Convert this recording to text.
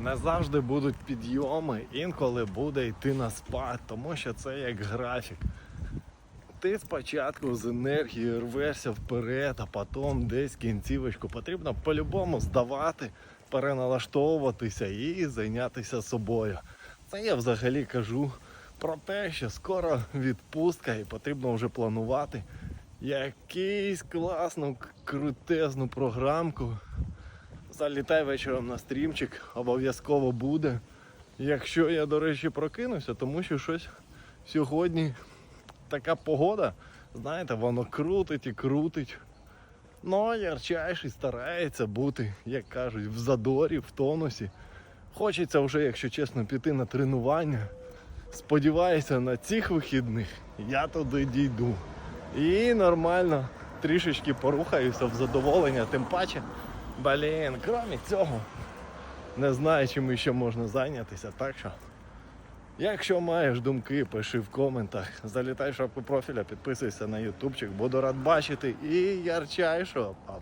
Не завжди будуть підйоми, інколи буде йти на спад, тому що це як графік. Ти спочатку з енергією рвешся вперед, а потім десь кінцівочку потрібно по-любому здавати, переналаштовуватися і зайнятися собою. Це я взагалі кажу про те, що скоро відпустка і потрібно вже планувати якийсь класну, крутезну програмку. Залітай вечором на стрімчик, обов'язково буде. Якщо я, до речі, прокинуся, тому що щось сьогодні така погода, знаєте, воно крутить і крутить. Ну, ярчайший старається бути, як кажуть, в задорі, в тонусі. Хочеться вже, якщо чесно, піти на тренування. Сподіваюся, на цих вихідних я туди дійду. І нормально трішечки порухаюся в задоволення, тим паче, блін, крім цього, не знаю, чим ще можна зайнятися. Так що, якщо маєш думки, пиши в коментах. Залітай в шапку профіля, підписуйся на ютубчик, буду рад бачити і ярчайшого, Па-па.